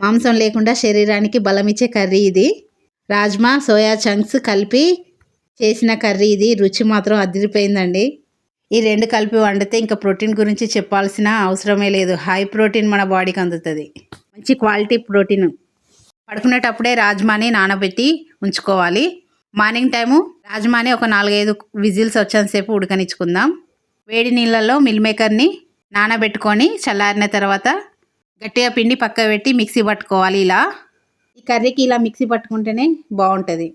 మాంసం లేకుండా శరీరానికి బలం ఇచ్చే కర్రీ ఇది. రాజ్మా సోయా చంక్స్ కలిపి చేసిన కర్రీ ఇది. రుచి మాత్రం అదిరిపోయిందండి. ఈ రెండు కలిపి వండితే ఇంకా ప్రోటీన్ గురించి చెప్పాల్సిన అవసరమే లేదు. హై ప్రోటీన్ మన బాడీకి అందుతుంది. మంచి క్వాలిటీ ప్రోటీన్. పడుకునేటప్పుడే రాజ్మాని నానబెట్టి ఉంచుకోవాలి. మార్నింగ్ టైము రాజ్మాని ఒక నాలుగైదు విజిల్స్ వచ్చేసేపు ఉడకనిచ్చుకుందాం. వేడి నీళ్ళల్లో మిల్ మేకర్ని నానబెట్టుకొని చల్లారిన తర్వాత గట్టిగా పిండి పక్క పెట్టి మిక్సీ పట్టుకోవాలి ఇలా. ఈ కర్రీకి ఇలా మిక్సీ పట్టుకుంటేనే బాగుంటుంది.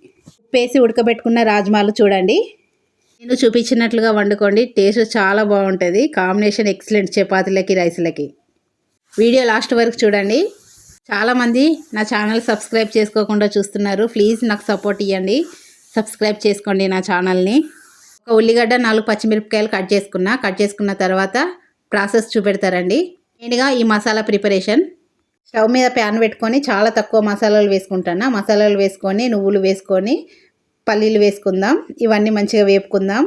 ఉప్పేసి ఉడకబెట్టుకున్న రాజ్మాలు చూడండి. నేను చూపించినట్లుగా వండుకోండి. టేస్ట్ చాలా బాగుంటుంది. కాంబినేషన్ ఎక్సలెంట్ చపాతీలకి రైస్లకి. వీడియో లాస్ట్ వరకు చూడండి. చాలామంది నా ఛానల్ సబ్స్క్రైబ్ చేసుకోకుండా చూస్తున్నారు. ప్లీజ్ నాకు సపోర్ట్ ఇవ్వండి సబ్స్క్రైబ్ చేసుకోండి నా ఛానల్ని. ఒక ఉల్లిగడ్డ నాలుగు పచ్చిమిరపకాయలు కట్ చేసుకున్నా. కట్ చేసుకున్న తర్వాత ప్రాసెస్ చూపెడతారండి. నేనుగా ఈ మసాలా ప్రిపరేషన్. స్టవ్ మీద ప్యాన్ పెట్టుకొని చాలా తక్కువ మసాలాలు వేసుకుంటాను? మసాలాలు వేసుకొని నువ్వులు వేసుకొని పల్లీలు వేసుకుందాం. ఇవన్నీ మంచిగా వేపుకుందాం.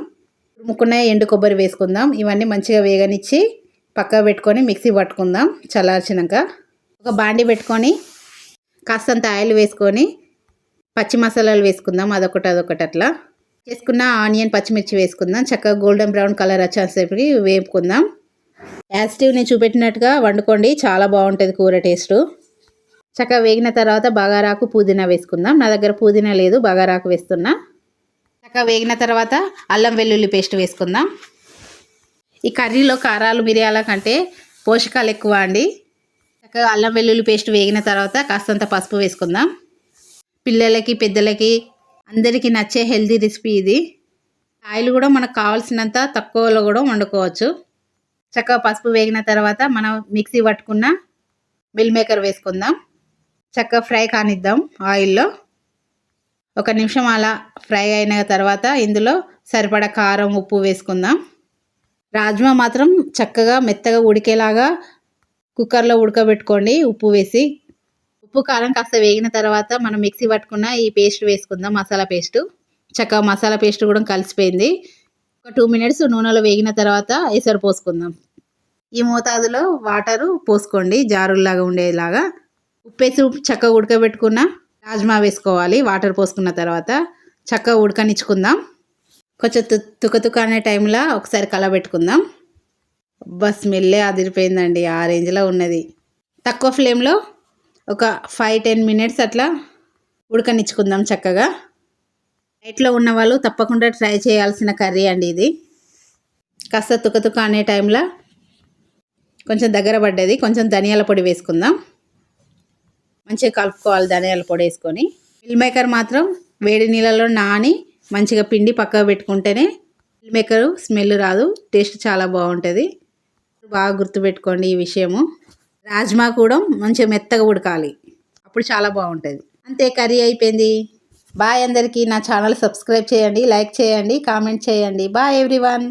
ముక్కున్న ఎండు కొబ్బరి వేసుకుందాం. ఇవన్నీ మంచిగా వేగనిచ్చి పక్క పెట్టుకొని మిక్సీ పట్టుకుందాం చల్లార్చినాక. ఒక బాండి పెట్టుకొని కాస్తంత ఆయిల్ వేసుకొని పచ్చి మసాలాలు వేసుకుందాం. అదొకటి అదొకటి అట్లా. చేసుకున్న ఆనియన్ పచ్చిమిర్చి వేసుకుందాం. చక్కగా గోల్డెన్ బ్రౌన్ కలర్ వచ్చేసరికి వేపుకుందాం. యాసిటివ్ నేను చూపెట్టినట్టుగా వండుకోండి. చాలా బాగుంటుంది కూర టేస్ట్. చక్కగా వేగిన తర్వాత బగారాకు పుదీనా వేసుకుందాం. నా దగ్గర పుదీనా లేదు బగారాకు వేస్తున్నా. చక్కగా వేగిన తర్వాత అల్లం వెల్లుల్లి పేస్ట్ వేసుకుందాం. ఈ కర్రీలో కారాలు మిరియాల కంటే పోషకాలు ఎక్కువ అండి. చక్కగా అల్లం వెల్లుల్లి పేస్ట్ వేగిన తర్వాత కాస్తంత పసుపు వేసుకుందాం. పిల్లలకి పెద్దలకి అందరికీ నచ్చే హెల్తీ రెసిపీ ఇది. ఆయిల్ కూడా మనకు కావాల్సినంత తక్కువలో కూడా వండుకోవచ్చు. చక్కగా పసుపు వేగిన తర్వాత మనం మిక్సీ పట్టుకున్న మిల్ మేకర్ వేసుకుందాం. చక్కగా ఫ్రై కానిద్దాం ఆయిల్లో. ఒక నిమిషం అలా ఫ్రై అయిన తర్వాత ఇందులో సరిపడా కారం ఉప్పు వేసుకుందాం. రాజ్మా మాత్రం చక్కగా మెత్తగా ఉడికేలాగా కుక్కర్లో ఉడకబెట్టుకోండి. ఉప్పు వేసి ఉప్పు కారం కాస్త వేగిన తర్వాత మనం మిక్సీ పట్టుకున్న ఈ పేస్ట్ వేసుకుందాం మసాలా పేస్ట్. చక్కగా మసాలా పేస్ట్ కూడా కలిసిపోయింది. ఒక టూ మినిట్స్ నూనెలో వేగిన తర్వాత ఎసరు పోసుకుందాం. ఈ మోతాదులో వాటరు పోసుకోండి జారుల్లాగా ఉండేలాగా. ఉప్పేసి చక్కగా ఉడకబెట్టుకున్న రాజ్మా వేసుకోవాలి వాటర్ పోసుకున్న తర్వాత చక్కగా ఉడకనిచ్చుకుందాం. కొంచెం తు తుకతుక అనే టైంలో ఒకసారి కలబెట్టుకుందాం. బస్ మెల్లే అదిరిపోయిందండి ఆ రేంజ్లో ఉన్నది. తక్కువ ఫ్లేమ్లో ఒక ఫైవ్ టెన్ మినిట్స్ అట్లా ఉడకనిచ్చుకుందాం చక్కగా. నైట్లో ఉన్న వాళ్ళు తప్పకుండా ట్రై చేయాల్సిన కర్రీ అండి ఇది. కాస్త తుకతుక అనే టైంలో కొంచెం దగ్గర పడ్డది. కొంచెం ధనియాల పొడి వేసుకుందాం. మంచిగా కలుపుకోవాలి ధనియాల పొడి వేసుకొని. మిల్ మేకర్ మాత్రం వేడి నీళ్ళలో నాని మంచిగా పిండి పక్కకు పెట్టుకుంటేనే మిల్ మేకర్ స్మెల్ రాదు. టేస్ట్ చాలా బాగుంటుంది. బాగా గుర్తుపెట్టుకోండి ఈ విషయము. రాజ్మా కూడా మంచిగా మెత్తగా ఉడకాలి. అప్పుడు చాలా బాగుంటుంది. అంతే కర్రీ అయిపోయింది. బాయ్ అందరికీ. నా ఛానల్ సబ్స్క్రైబ్ చేయండి లైక్ చేయండి కామెంట్ చేయండి. Bye everyone